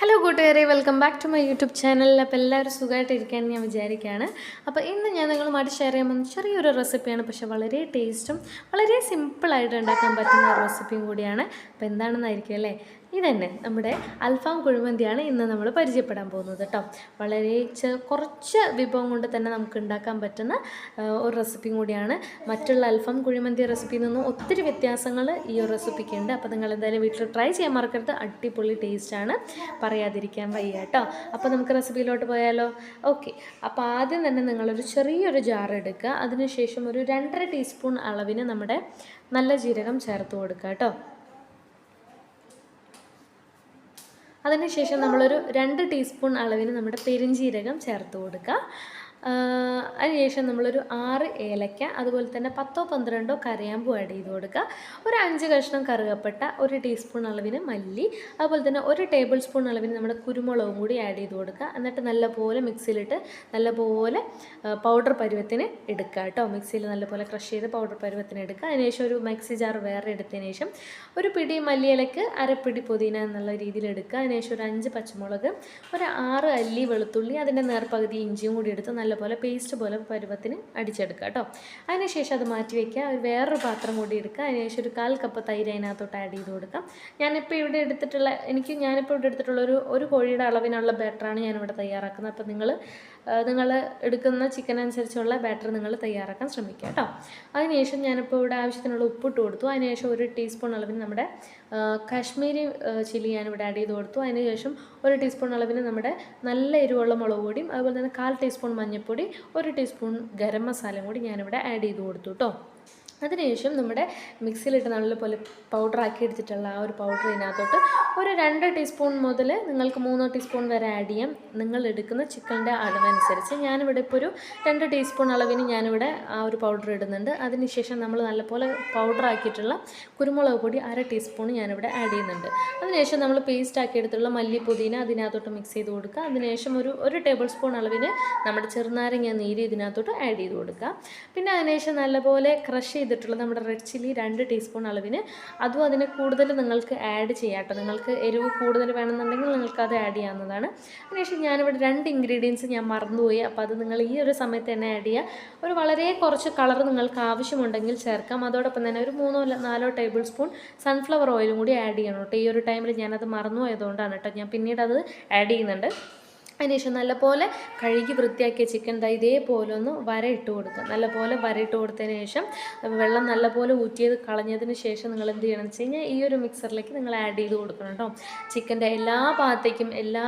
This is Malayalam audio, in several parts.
ഹലോ കൂട്ടുകാരെ. Welcome back to my YouTube channel അപ്പോൾ എല്ലാവരും സുഖമായിട്ടിരിക്കാൻ ഞാൻ വിചാരിക്കുകയാണ്. അപ്പോൾ ഇന്ന് ഞാൻ നിങ്ങളുമായിട്ട് ഷെയർ ചെയ്യാൻ പോകുന്ന ചെറിയൊരു റെസിപ്പിയാണ് പക്ഷേ വളരെ ടേസ്റ്റും വളരെ സിമ്പിളായിട്ട് ഉണ്ടാക്കാൻ പറ്റുന്ന റെസിപ്പിയും കൂടിയാണ്. അപ്പോൾ എന്താണെന്നായിരിക്കും അല്ലേ? ഇതന്നെ നമ്മുടെ അൽഫാം കുഴിമന്തിയാണ് ഇന്ന് നമ്മൾ പരിചയപ്പെടാൻ പോകുന്നത് കേട്ടോ വളരെ കുറച്ച് വിഭവം കൊണ്ട് തന്നെ നമുക്ക് ഉണ്ടാക്കാൻ പറ്റുന്ന ഒരു റെസിപ്പിയും കൂടിയാണ്. മറ്റുള്ള അൽഫാം കുഴിമന്തി റെസിപ്പിയിൽ നിന്നും ഒത്തിരി വ്യത്യാസങ്ങൾ ഈ ഒരു റെസിപ്പിക്ക് ഉണ്ട്. അപ്പോൾ നിങ്ങൾ എന്തായാലും വീട്ടിൽ ട്രൈ ചെയ്യാൻ മറക്കരുത്. അടിപൊളി ടേസ്റ്റാണ് പറയാതിരിക്കാൻ വയ്യ കേട്ടോ അപ്പോൾ നമുക്ക് റെസിപ്പിയിലോട്ട് പോയാലോ? ഓക്കെ അപ്പോൾ ആദ്യം തന്നെ നിങ്ങളൊരു ചെറിയൊരു ജാർ എടുക്കുക. അതിനുശേഷം ഒരു രണ്ടര ടീസ്പൂൺ അളവിന് നമ്മുടെ നല്ല ജീരകം ചേർത്ത് കൊടുക്കുക കേട്ടോ അതിനുശേഷം നമ്മളൊരു രണ്ട് ടീസ്പൂൺ അളവിന് നമ്മുടെ പെരിഞ്ജീരകം ചേർത്ത് കൊടുക്കുക അതിനുശേഷം നമ്മളൊരു ആറ് ഏലക്ക അതുപോലെ തന്നെ പത്തോ പന്ത്രണ്ടോ കരയാമ്പൂ ആഡ് ചെയ്ത് കൊടുക്കുക. ഒരു അഞ്ച് കഷ്ണം കറുകപ്പെട്ട ഒരു ടീസ്പൂൺ അളവിന് മല്ലി അതുപോലെ തന്നെ ഒരു ടേബിൾ സ്പൂൺ അളവിന് നമ്മുടെ കുരുമുളകും കൂടി ആഡ് ചെയ്ത് കൊടുക്കുക. എന്നിട്ട് നല്ലപോലെ മിക്സിയിലിട്ട് നല്ലപോലെ പൗഡർ പരുവത്തിന് എടുക്കുക കേട്ടോ. മിക്സിയിൽ നല്ലപോലെ ക്രഷ് ചെയ്ത് പൗഡർ പരുവത്തിന് എടുക്കുക. അതിനുശേഷം ഒരു മിക്സി ജാർ വേറെ എടുത്തതിന് ശേഷം ഒരു പിടി മല്ലിയിലക്ക് അരപ്പിടി പുതിന എന്നുള്ള രീതിയിൽ എടുക്കുക. അതിനുശേഷം ഒരു അഞ്ച് പച്ചമുളക് ഒരു ആറ് അല്ലി വെളുത്തുള്ളി അതിന്റെ നേർപ്പകുതി ഇഞ്ചിയും കൂടി എടുത്ത് നല്ലപോലെ പേസ്റ്റ് പോലെ പരുവത്തിന് അടിച്ചെടുക്കുക കേട്ടോ അതിനുശേഷം അത് മാറ്റി വയ്ക്കുക ഒരു വേറൊരു പാത്രം കൂടി എടുക്കുക. അതിനുശേഷം ഒരു കാൽ കപ്പ് തൈര് അതിനകത്തോട്ട് ആഡ് ചെയ്ത് കൊടുക്കാം. ഞാനിപ്പോൾ ഇവിടെ എടുത്തിട്ടുള്ള എനിക്ക് ഞാനിപ്പോൾ ഇവിടെ എടുത്തിട്ടുള്ള ഒരു ഒരു കോഴിയുടെ അളവിനുള്ള ബാറ്ററാണ് ഞാനിവിടെ തയ്യാറാക്കുന്നത്. അപ്പോൾ നിങ്ങൾ നിങ്ങൾ എടുക്കുന്ന ചിക്കൻ അനുസരിച്ചുള്ള ബാറ്റർ നിങ്ങൾ തയ്യാറാക്കാൻ ശ്രമിക്കുക കേട്ടോ അതിനുശേഷം ഞാനിപ്പോൾ ഇവിടെ ആവശ്യത്തിനുള്ള ഉപ്പിട്ട് കൊടുത്തു. അതിനുശേഷം ഒരു ടീസ്പൂൺ അളവിന് നമ്മുടെ കാശ്മീരി ചില്ലി ഞാനിവിടെ ആഡ് ചെയ്ത് കൊടുത്തു. അതിനുശേഷം ഒരു ടീസ്പൂൺ അളവിന് നമ്മുടെ നല്ല എരിവുള്ള മുളക് പൊടിയും അതുപോലെ തന്നെ കാൽ ടീസ്പൂൺ മഞ്ഞൾപ്പൊടി ഒരു ടീസ്പൂൺ ഗരം മസാലയും കൂടി ഞാനിവിടെ ആഡ് ചെയ്ത് കൊടുത്തു കേട്ടോ അതിനുശേഷം നമ്മുടെ മിക്സിയിലിട്ട് നല്ലപോലെ പൗഡറാക്കി എടുത്തിട്ടുള്ള ആ ഒരു പൗഡർ ഇതിനകത്തോട്ട് ഒരു രണ്ട് ടീസ്പൂൺ മുതൽ നിങ്ങൾക്ക് മൂന്നോ ടീസ്പൂൺ വരെ ആഡ് ചെയ്യാം. നിങ്ങൾ എടുക്കുന്ന ചിക്കന്റെ അളവനുസരിച്ച് ഞാനിവിടെ ഇപ്പോൾ ഒരു രണ്ട് ടീസ്പൂൺ അളവിന് ഞാനിവിടെ ആ ഒരു പൗഡർ ഇടുന്നുണ്ട്. അതിനുശേഷം നമ്മൾ നല്ലപോലെ പൗഡറാക്കിയിട്ടുള്ള കുരുമുളക് പൊടി അര ടീസ്പൂൺ ഞാനിവിടെ ആഡ് ചെയ്യുന്നുണ്ട്. അതിനുശേഷം നമ്മൾ പേസ്റ്റ് ആക്കി എടുത്തുള്ള മല്ലി പുതിന അതിനകത്തോട്ട് മിക്സ് ചെയ്ത് കൊടുക്കുക. അതിനുശേഷം ഒരു ഒരു ടേബിൾ സ്പൂൺ അളവിന് നമ്മുടെ ചെറുനാരങ്ങ നീര് ഇതിനകത്തോട്ട് ആഡ് ചെയ്ത് കൊടുക്കുക. പിന്നെ അതിനുശേഷം നല്ലപോലെ ക്രഷ് ചെയ്തിട്ടുള്ള നമ്മുടെ റെഡ് ചില്ലി രണ്ട് ടീസ്പൂൺ അളവിന്. അതും അതിന് കൂടുതൽ നിങ്ങൾക്ക് ആഡ് ചെയ്യാട്ടോ. നിങ്ങൾക്ക് എരിവ് കൂടുതൽ വേണമെന്നുണ്ടെങ്കിൽ നിങ്ങൾക്ക് അത് ആഡ് ചെയ്യാവുന്നതാണ്. അതിനുശേഷം ഞാനിവിടെ രണ്ട് ഇൻഗ്രീഡിയൻസ് ഞാൻ മറന്നുപോയി. അപ്പോൾ അത് നിങ്ങൾ ഈ ഒരു സമയത്ത് തന്നെ ആഡ് ചെയ്യുക. ഒരു വളരെ കുറച്ച് കളർ നിങ്ങൾക്ക് ആവശ്യമുണ്ടെങ്കിൽ ചേർക്കാം. അതോടൊപ്പം തന്നെ ഒരു മൂന്നോ നാലോ ടേബിൾ സ്പൂൺ സൺഫ്ലവർ ഓയിലും കൂടി ആഡ് ചെയ്യണം കേട്ടോ. ഈ ഒരു ടൈമിൽ ഞാനത് മറന്നു പോയതുകൊണ്ടാണ് കേട്ടോ. ഞാൻ പിന്നീട് അത് ആഡ് ചെയ്യുന്നുണ്ട്. അതിനുശേഷം നല്ലപോലെ കഴുകി വൃത്തിയാക്കിയ ചിക്കൻ ദാ ഇതേപോലെ ഒന്ന് വര ഇട്ട് കൊടുക്കുക. നല്ലപോലെ വര ഇട്ട് കൊടുത്തതിന് ശേഷം വെള്ളം നല്ലപോലെ ഊറ്റിയത് കളഞ്ഞതിന് ശേഷം നിങ്ങൾ എന്ത് ചെയ്യണം വെച്ച് കഴിഞ്ഞാൽ ഈ ഒരു മിക്സറിലേക്ക് നിങ്ങൾ ആഡ് ചെയ്ത് കൊടുക്കണം കേട്ടോ. ചിക്കന്റെ എല്ലാ ഭാഗത്തേക്കും എല്ലാ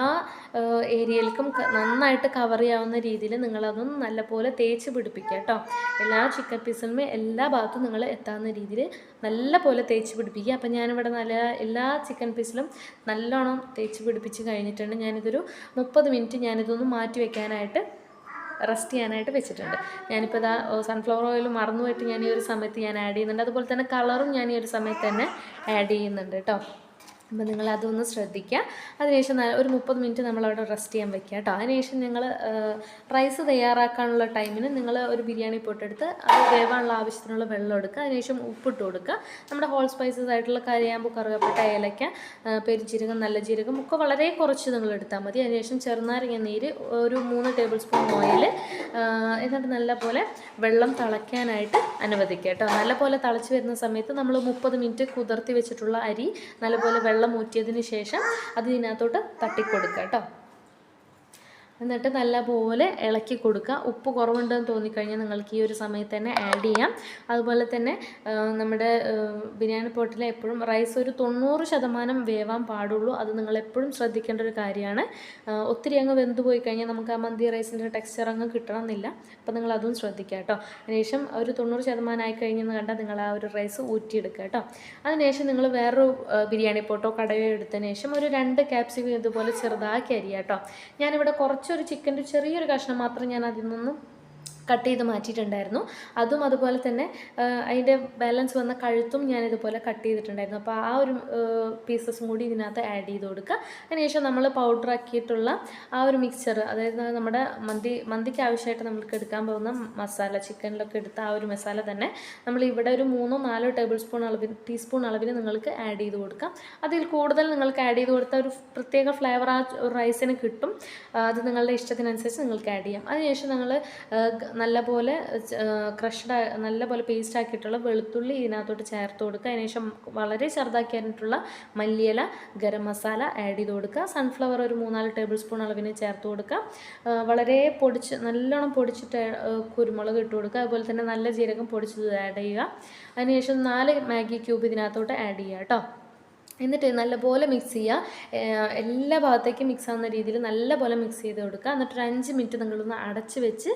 ഏരിയയിലേക്കും നന്നായിട്ട് കവർ ചെയ്യാവുന്ന രീതിയിൽ നിങ്ങളതൊന്ന് നല്ലപോലെ തേച്ച് പിടിപ്പിക്കുക കേട്ടോ. എല്ലാ ചിക്കൻ പീസിനും എല്ലാ ഭാഗത്തും നിങ്ങൾ എത്താവുന്ന രീതിയിൽ നല്ലപോലെ തേച്ച് പിടിപ്പിക്കുക. അപ്പം ഞാനിവിടെ നല്ല എല്ലാ ചിക്കൻ പീസിലും നല്ലോണം തേച്ച് പിടിപ്പിച്ച് കഴിഞ്ഞിട്ടുണ്ട്. ഞാനിതൊരു മുപ്പത് മിനിറ്റ് ഞാനിതൊന്ന് മാറ്റി വെക്കാനായിട്ട് റെസ്റ്റ് ചെയ്യാനായിട്ട് വെച്ചിട്ടുണ്ട്. ഞാനിപ്പോൾ ഇതാ സൺഫ്ലവർ ഓയിൽ മറന്നു പോയിട്ട് ഞാൻ ഈ ഒരു സമയത്ത് ഞാൻ ആഡ് ചെയ്യുന്നുണ്ട്. അതുപോലെ തന്നെ കളറും ഞാൻ ഈ ഒരു സമയത്ത് തന്നെ ആഡ് ചെയ്യുന്നുണ്ട് കേട്ടോ അപ്പോൾ നിങ്ങൾ അതൊന്ന് ശ്രദ്ധിക്കുക. അതിനുശേഷം ഒരു മുപ്പത് മിനിറ്റ് നമ്മളവിടെ റെസ്റ്റ് ചെയ്യാൻ വെക്കുക കേട്ടോ. അതിനുശേഷം നിങ്ങൾ റൈസ് തയ്യാറാക്കാനുള്ള ടൈമിന് നിങ്ങൾ ഒരു ബിരിയാണി പൊട്ടെടുത്ത് അത് വേവാനുള്ള ആവശ്യത്തിനുള്ള വെള്ളം എടുക്കുക. അതിനുശേഷം ഉപ്പിട്ട് കൊടുക്കുക. നമ്മുടെ ഹോൾ സ്പൈസസ് ആയിട്ടുള്ള കരിയാമ്പു കറുകപ്പെട്ട ഏലയ്ക്ക പെരിജീരകം നല്ല ജീരകം ഒക്കെ വളരെ കുറച്ച് നിങ്ങൾ എടുത്താൽ മതി. അതിനുശേഷം ചെറുനാരങ്ങ നീര് ഒരു മൂന്ന് ടേബിൾ സ്പൂൺ ഓയിൽ എന്നിട്ട് നല്ലപോലെ വെള്ളം തിളയ്ക്കാനായിട്ട് അനുവദിക്കുക കേട്ടോ. നല്ലപോലെ തിളച്ച് വരുന്ന സമയത്ത് നമ്മൾ മുപ്പത് മിനിറ്റ് കുതിർത്തി വെച്ചിട്ടുള്ള അരി നല്ലപോലെ വെള്ളം ഊറ്റിയതിന് ശേഷം അത് ഇതിനകത്തോട്ട് തട്ടിക്കൊടുക്കുക കേട്ടോ. എന്നിട്ട് നല്ലപോലെ ഇളക്കി കൊടുക്കുക. ഉപ്പ് കുറവുണ്ടെന്ന് തോന്നിക്കഴിഞ്ഞാൽ നിങ്ങൾക്ക് ഈ ഒരു സമയത്ത് തന്നെ ആഡ് ചെയ്യാം. അതുപോലെ തന്നെ നമ്മുടെ ബിരിയാണി പോട്ടിൽ എപ്പോഴും റൈസ് ഒരു തൊണ്ണൂറ് ശതമാനം വേവാൻ പാടുള്ളൂ. അത് നിങ്ങൾ എപ്പോഴും ശ്രദ്ധിക്കേണ്ട ഒരു കാര്യമാണ്. ഒത്തിരി അങ്ങ് വെന്ത് പോയി കഴിഞ്ഞാൽ നമുക്ക് ആ മന്തി റൈസിന്റെ ടെക്സ്ചർ അങ്ങ് കിട്ടണമെന്നില്ല. അപ്പോൾ നിങ്ങൾ അതും ശ്രദ്ധിക്കുക കേട്ടോ. അതിനുശേഷം ഒരു തൊണ്ണൂറ് ശതമാനം ആയി കഴിഞ്ഞെന്ന് കണ്ടാൽ നിങ്ങൾ ആ ഒരു റൈസ് ഊറ്റിയെടുക്കുക കേട്ടോ. അതിനുശേഷം നിങ്ങൾ വേറൊരു ബിരിയാണി പോട്ടോ കടയോ എടുത്തതിന് ശേഷം ഒരു രണ്ട് ക്യാപ്സിക്കം ഇതുപോലെ ചെറുതാക്കി അരിയാട്ടോ ഞാനിവിടെ ഞാനിവിടെ കുറച്ചൊരു ചിക്കന്റെ ചെറിയൊരു കഷ്ണം മാത്രം ഞാൻ അതിൽ നിന്നും കട്ട് ചെയ്ത് മാറ്റിയിട്ടുണ്ടായിരുന്നു. അതും അതുപോലെ തന്നെ അതിന്റെ ബാലൻസ് വന്ന കഴുത്തും ഞാൻ ഇതുപോലെ കട്ട് ചെയ്തിട്ടുണ്ടായിരുന്നു. അപ്പോൾ ആ ഒരു പീസസും കൂടി ഇതിനകത്ത് ആഡ് ചെയ്ത് കൊടുക്കുക. അതിനുശേഷം നമ്മൾ പൗഡർ ആക്കിയിട്ടുള്ള ആ ഒരു മിക്സ്ചർ അതായത് നമ്മുടെ മന്തി മന്തിക്ക് ആവശ്യമായിട്ട് നമ്മൾക്ക് എടുക്കാൻ പോകുന്ന മസാല ചിക്കനിലൊക്കെ എടുത്ത ആ ഒരു മസാല തന്നെ നമ്മൾ ഇവിടെ ഒരു മൂന്നോ നാലോ ടേബിൾ സ്പൂൺ അളവിൽ ടീസ്പൂൺ അളവിൽ നിങ്ങൾക്ക് ആഡ് ചെയ്ത് കൊടുക്കാം. അതിൽ കൂടുതൽ നിങ്ങൾക്ക് ആഡ് ചെയ്ത് കൊടുത്ത ഒരു പ്രത്യേക ഫ്ലേവർ ആ റൈസിന് കിട്ടും. അത് നിങ്ങളുടെ ഇഷ്ടത്തിനനുസരിച്ച് നിങ്ങൾക്ക് ആഡ് ചെയ്യാം. അതിനുശേഷം നിങ്ങൾ നല്ലപോലെ ക്രഷ്ഡ് നല്ലപോലെ പേസ്റ്റ് ആക്കിയിട്ടുള്ള വെളുത്തുള്ളി ഇതിനകത്തോട്ട് ചേർത്ത് കൊടുക്കുക. അതിനുശേഷം വളരെ ചെറുതാക്കി അരിഞ്ഞിട്ടുള്ള മല്ലിയില ഗരം മസാല ആഡ് ചെയ്ത് കൊടുക്കുക. സൺഫ്ലവർ ഒരു മൂന്നാൽ ടേബിൾ സ്പൂൺ അളവിന് ചേർത്ത് കൊടുക്കുക. വളരെ പൊടിച്ച് നല്ലോണം പൊടിച്ചിട്ട് കുരുമുളക് ഇട്ട് കൊടുക്കുക. അതുപോലെ തന്നെ നല്ല ജീരകം പൊടിച്ചത് ആഡ് ചെയ്യുക. അതിനുശേഷം നാല് മാഗി ക്യൂബ് ഇതിനകത്തോട്ട് ആഡ് ചെയ്യുക കേട്ടോ. എന്നിട്ട് നല്ലപോലെ മിക്സ് ചെയ്യുക. എല്ലാ ഭാഗത്തേക്കും മിക്സ് ആവുന്ന രീതിയിൽ നല്ലപോലെ മിക്സ് ചെയ്ത് കൊടുക്കുക. എന്നിട്ട് ഒരു അഞ്ച് മിനിറ്റ് നിങ്ങളൊന്ന് അടച്ച് വെച്ച്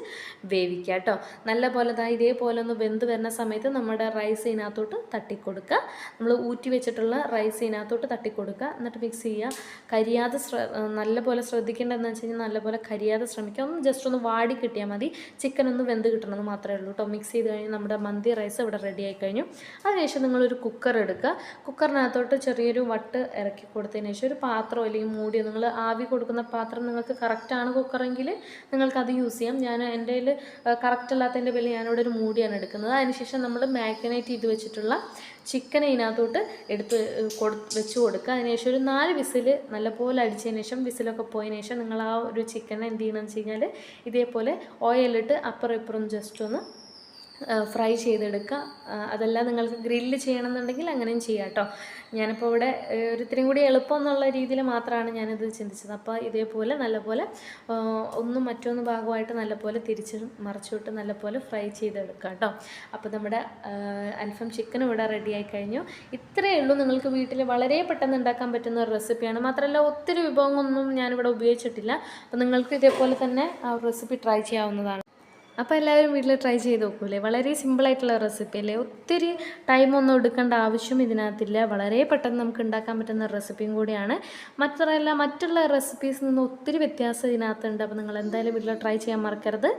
വേവിക്കുക കേട്ടോ. നല്ലപോലെ ദാ ഇതേപോലെ ഒന്ന് വെന്ത് വരുന്ന സമയത്ത് നമ്മുടെ റൈസ് ഇതിനകത്തോട്ട് തട്ടിക്കൊടുക്കുക. നമ്മൾ ഊറ്റി വെച്ചിട്ടുള്ള റൈസ് ഇതിനകത്തോട്ട് തട്ടിക്കൊടുക്കുക. എന്നിട്ട് മിക്സ് ചെയ്യുക. കരിയാതെ ശ്ര നല്ലപോലെ ശ്രദ്ധിക്കേണ്ടതെന്ന് വെച്ച് കഴിഞ്ഞാൽ നല്ലപോലെ കരിയാതെ ശ്രമിക്കുക. ഒന്ന് ജസ്റ്റ് ഒന്ന് വാടി കിട്ടിയാൽ മതി. ചിക്കൻ ഒന്ന് വെന്ത് കിട്ടണമെന്ന് മാത്രമേ ഉള്ളൂ കേട്ടോ. മിക്സ് ചെയ്ത് കഴിഞ്ഞാൽ നമ്മുടെ മന്തി റൈസ് ഇവിടെ റെഡി ആയി കഴിഞ്ഞു. അതിനുശേഷം നിങ്ങളൊരു കുക്കർ എടുക്കുക. കുക്കറിനകത്തോട്ട് ചെറിയൊരു വട്ട് ഇറക്കി കൊടുത്തതിന് ശേഷം ഒരു പാത്രം അല്ലെങ്കിൽ മൂടിയോ നിങ്ങൾ ആവി കൊടുക്കുന്ന പാത്രം നിങ്ങൾക്ക് കറക്റ്റാണ് കുക്കറെങ്കിൽ നിങ്ങൾക്കത് യൂസ് ചെയ്യാം. ഞാൻ എന്റെ കയ്യിൽ കറക്റ്റ് അല്ലാത്തതിന്റെ പേരിൽ ഞാനിവിടെ ഒരു മൂടിയാണ് എടുക്കുന്നത്. അതിനുശേഷം നമ്മൾ മാഗ്നേറ്റ് ചെയ്ത് വെച്ചിട്ടുള്ള ചിക്കൻ ഇതിനകത്തോട്ട് എടുത്ത് കൊടു വെച്ച് കൊടുക്കുക. അതിനുശേഷം ഒരു നാല് വിസിൽ നല്ലപോലെ അടിച്ചതിന് ശേഷം വിസിലൊക്കെ പോയതിന് ശേഷം നിങ്ങൾ ആ ഒരു ചിക്കനെ എന്ത് ചെയ്യണമെന്ന് വെച്ച് കഴിഞ്ഞാൽ ഇതേപോലെ ഓയിലിട്ട് അപ്പുറം ഇപ്പുറം ജസ്റ്റ് ഒന്ന് ഫ്രൈ ചെയ്തെടുക്കുക. അതെല്ലാം നിങ്ങൾക്ക് ഗ്രില്ല് ചെയ്യണമെന്നുണ്ടെങ്കിൽ അങ്ങനെയും ചെയ്യാം കേട്ടോ. ഞാനിപ്പോൾ ഇവിടെ ഒരിത്തിരിയും കൂടി എളുപ്പം എന്നുള്ള രീതിയിൽ മാത്രമാണ് ഞാനിത് ചിന്തിച്ചത്. അപ്പോൾ ഇതേപോലെ നല്ലപോലെ ഒന്നും മറ്റൊന്ന് ഭാഗമായിട്ട് നല്ലപോലെ തിരിച്ച് മറിച്ചിട്ട് നല്ലപോലെ ഫ്രൈ ചെയ്തെടുക്കുക കേട്ടോ. അപ്പോൾ നമ്മുടെ അൽഫം ചിക്കൻ ഇവിടെ റെഡിയായി കഴിഞ്ഞു. ഇത്രയേ ഉള്ളൂ നിങ്ങൾക്ക് വീട്ടിൽ വളരെ പെട്ടെന്ന് ഉണ്ടാക്കാൻ പറ്റുന്ന ഒരു റെസിപ്പിയാണ് മാത്രമല്ല ഒത്തിരി വിഭവങ്ങളൊന്നും ഞാനിവിടെ ഉപയോഗിച്ചിട്ടില്ല. അപ്പോൾ നിങ്ങൾക്ക് ഇതേപോലെ തന്നെ ആ റെസിപ്പി ട്രൈ ചെയ്യാവുന്നതാണ്. അപ്പോൾ എല്ലാവരും വീട്ടിൽ ട്രൈ ചെയ്ത് നോക്കൂലേ? വളരെ സിമ്പിളായിട്ടുള്ള റെസിപ്പി അല്ലേ? ഒത്തിരി ടൈമൊന്നും എടുക്കേണ്ട ആവശ്യം ഇതിനകത്തില്ല. വളരെ പെട്ടെന്ന് നമുക്ക് ഉണ്ടാക്കാൻ പറ്റുന്ന റെസിപ്പിയും കൂടിയാണ്. മാത്രമല്ല മറ്റുള്ള റെസിപ്പീസ് നിന്ന് ഒത്തിരി വ്യത്യാസം ഇതിനകത്തുണ്ട്. അപ്പോൾ നിങ്ങൾ എന്തായാലും വീട്ടിൽ ട്രൈ ചെയ്യാൻ മറക്കരുത്.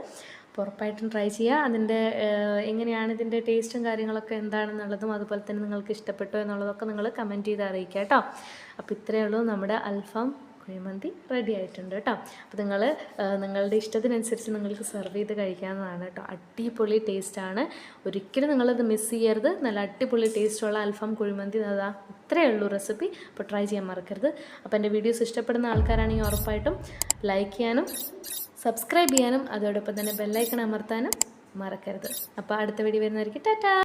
ഉറപ്പായിട്ടും ട്രൈ ചെയ്യുക. അതിന്റെ എങ്ങനെയാണ് ഇതിന്റെ ടേസ്റ്റും കാര്യങ്ങളൊക്കെ എന്താണെന്നുള്ളതും അതുപോലെ തന്നെ നിങ്ങൾക്ക് ഇഷ്ടപ്പെട്ടോ എന്നുള്ളതൊക്കെ നിങ്ങൾ കമന്റ് ചെയ്ത് അറിയിക്കുക കേട്ടോ. അപ്പോൾ ഇത്രയേ ഉള്ളൂ നമ്മുടെ അൽഫാം കുഴിമന്തി റെഡി ആയിട്ടുണ്ട് കേട്ടോ. അപ്പോൾ നിങ്ങൾ നിങ്ങളുടെ ഇഷ്ടത്തിനനുസരിച്ച് നിങ്ങൾക്ക് സെർവ് ചെയ്ത് കഴിക്കാവുന്നതാണ് കേട്ടോ. അടിപൊളി ടേസ്റ്റാണ് ഒരിക്കലും നിങ്ങളത് മിസ് ചെയ്യരുത്. നല്ല അടിപൊളി ടേസ്റ്റുള്ള അൽഫാം കുഴിമന്തി അതാ ഇത്രയേ ഉള്ളൂ റെസിപ്പി അപ്പോൾ ട്രൈ ചെയ്യാൻ മറക്കരുത്. അപ്പോൾ എന്റെ വീഡിയോസ് ഇഷ്ടപ്പെടുന്ന ആൾക്കാരാണെങ്കിൽ ഉറപ്പായിട്ടും ലൈക്ക് ചെയ്യാനും സബ്സ്ക്രൈബ് ചെയ്യാനും അതോടൊപ്പം തന്നെ ബെല്ലൈക്കൺ അമർത്താനും മറക്കരുത്. അപ്പോൾ അടുത്ത വീഡിയോ വരുന്നതായിരിക്കും ടാറ്റാ!